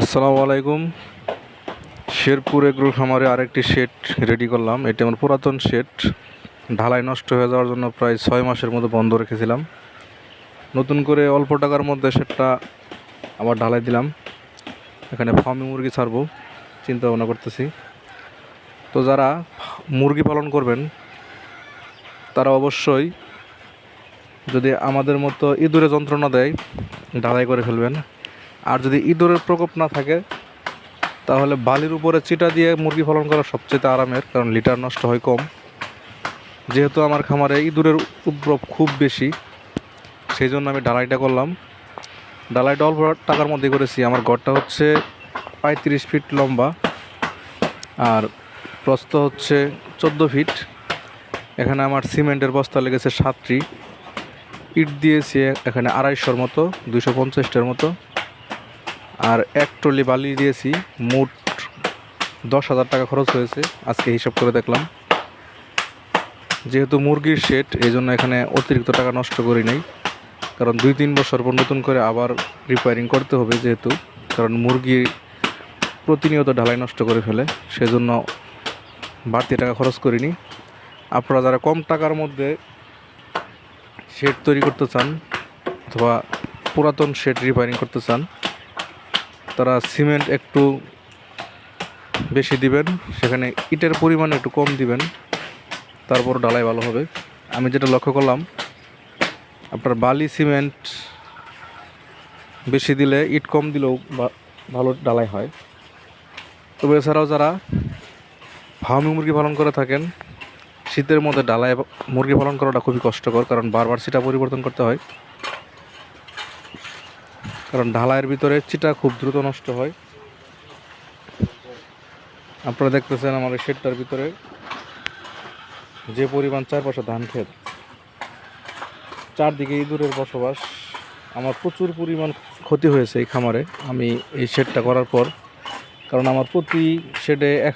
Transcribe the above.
আসসালামু আলাইকুম। শেরপুর এগ্রো খামারে আরেকটি শেড রেডি করলাম। এটি আমার পুরাতন শেড ঢালাই নষ্ট হয়ে যাওয়ার জন্য প্রায় ছয় মাসের মতো বন্ধ রেখেছিলাম। নতুন করে অল্প টাকার মধ্যে শেডটা আবার ঢালাই দিলাম। এখানে ফার্মি মুরগি ছাড়বো চিন্তা ভাবনা করতেছি। তো যারা মুরগি পালন করবেন, তারা অবশ্যই যদি আমাদের মতো ইঁদুরে যন্ত্রণা দেয়, ঢালাই করে ফেলবেন। আর যদি ইঁদুরের প্রকোপ না থাকে, তাহলে বালির উপরে চিটা দিয়ে মুরগি পালন করা সবচেয়ে আরামের, কারণ লিটার নষ্ট হয় কম। যেহেতু আমার খামারে ইঁদুরের উপদ্রব খুব বেশি সেই জন্য আমি ডালাইটা করলাম। ডালাইটা অল্প টাকার মধ্যে করেছি। আমার ঘরটা হচ্ছে পঁয়ত্রিশ ফিট লম্বা আর প্রস্ত হচ্ছে চোদ্দ ফিট। এখানে আমার সিমেন্টের বস্তা লেগেছে সাতটি। ইট দিয়েছি এখানে আড়াইশোর মতো, দুশো পঞ্চাশটার মতো। আর এক ট্রলি বালি দিয়েছি, মোট দশ হাজার টাকা খরচ হয়েছে, আজকে হিসাব করে দেখলাম। যেহেতু মুরগির শেড এই জন্য এখানে অতিরিক্ত টাকা নষ্ট করি নাই। কারণ দুই তিন বছর পর নতুন করে আবার রিপেয়ারিং করতে হবে যেহেতু, কারণ মুরগি প্রতিনিয়ত ঢালাই নষ্ট করে ফেলে, সেজন্য বাড়তি টাকা খরচ করিনি। আপনারা যারা কম টাকার মধ্যে শেড তৈরি করতে চান, অথবা পুরাতন শেড রিপেয়ারিং করতে চান তারা সিমেন্ট একটু বেশি দিবেন, সেখানে ইটের পরিমাণ একটু কম দিবেন, তারপর ডালাই ভালো হবে। আমি যেটা লক্ষ্য করলাম, আপনার বালি সিমেন্ট বেশি দিলে ইট কম দিলেও ভালো ডালাই হয়। তবে এছাড়াও যারা ফার্মি মুরগি পালন করে থাকেন, শীতের মধ্যে ডালায় মুরগি পালন করাটা খুবই কষ্টকর, কারণ বারবার সেটা পরিবর্তন করতে হয়। কারণ ঢালাইয়ের ভিতরে চিটা খুব দ্রুত নষ্ট হয়। আপনারা দেখতেছেন আমার এই শেডটার ভিতরে যে পরিমাণ চারপাশে ধান ক্ষেত, চারদিকে ইঁদুরের বসবাস। আমার প্রচুর পরিমাণ ক্ষতি হয়েছে এই খামারে। আমি এই শেডটা করার পর, কারণ আমার প্রতি শেডে এক